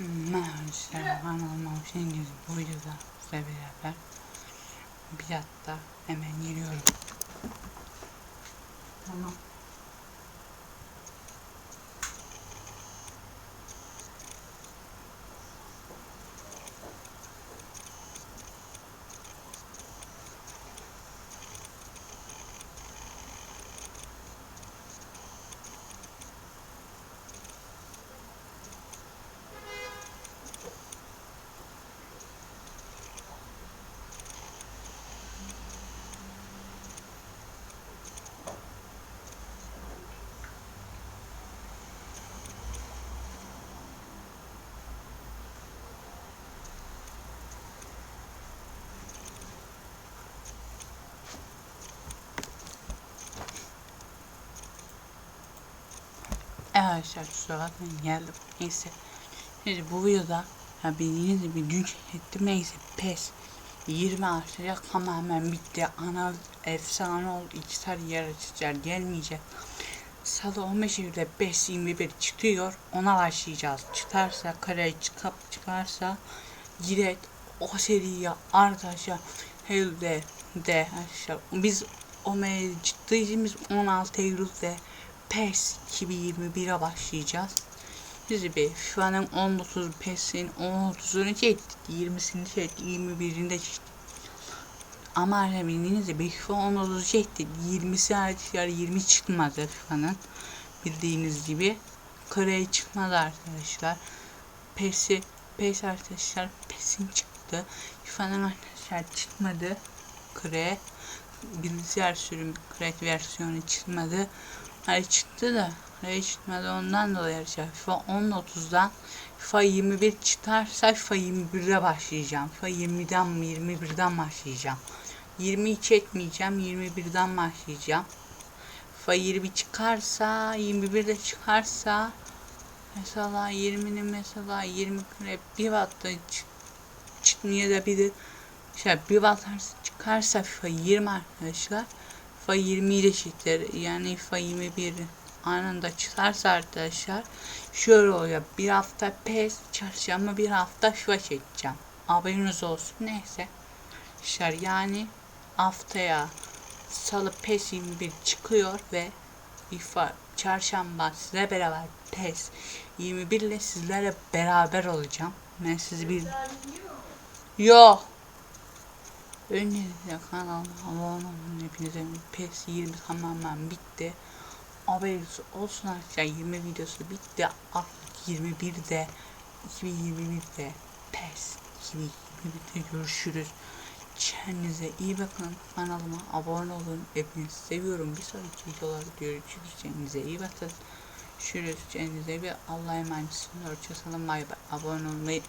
Merhaba kanalıma hoş geldiniz. Bu videoda sizle beraber Bilatta hemen giriyorum. Tamam. Evet arkadaşlar kusura bakmayın geldim. Neyse. Şimdi bu videoda ya bildiğiniz gibi dün ettim neyse pes 20 artacak ama bitti. Ana efsane oldu. İki tane yer açacak gelmeyecek. Salı 15 Eylül'de 5.21 çıkıyor. Ona başlayacağız. Çıkarsa kare çıkıp çıkarsa direkt o seriye arkadaşlar Eylül'de de arkadaşlar biz o çıktığımız 16 Eylül'de PES 2021'e başlayacağız. Biz bir FIFA'nın 19 PES'in 19'unu çektik. 20'sini çektik. 21'inde çektik. Ama bildiğiniz gibi FIFA 19'u çektik. 20'si arkadaşlar 20 çıkmadı FIFA'nın. Bildiğiniz gibi. Kore'ye çıkmadı arkadaşlar. PES'i PES arkadaşlar PES'in çıktı. FIFA'nın arkadaşlar çıkmadı. Kore bilgisayar sürüm crack versiyonu çıkmadı. Hayır çıktı da hayır çıkmadı ondan dolayı arkadaşlar FIFA 10.30'dan FIFA 21 çıkarsa FIFA 21'e başlayacağım. FIFA 20'den 21'den başlayacağım. 20'yi çekmeyeceğim 21'den başlayacağım. FIFA 20 çıkarsa 21'de çıkarsa mesela 20'nin mesela 20 kare bir watt'ta çık çıkmayabilir. Şey bir watt çıkarsa FIFA 20 arkadaşlar. FIFA 20 ile çiftler yani FIFA 21 anında çıkarsa arkadaşlar şöyle oluyor. Bir hafta PES çarşamba bir hafta FIFA çekeceğim. Haberiniz olsun. Neyse. Arkadaşlar yani haftaya salı PES 21 çıkıyor ve FIFA çarşamba size beraber PES 21 ile sizlerle beraber olacağım. Ben sizi bir yok Öncelikle kanalıma abone olun. Hepinize PES 20 tamamen bitti. Haberiniz olsun arkadaşlar 20 videosu bitti. Artık 21'de 2021'de PES 2021'de görüşürüz. Kendinize iyi bakın. Kanalıma abone olun. Hepinizi seviyorum. Bir sonraki videolarda görüşürüz. Kendinize iyi bakın. Görüşürüz. Kendinize bir Allah'a emanet olun. Hoşçakalın. Bay bay. Abone olmayı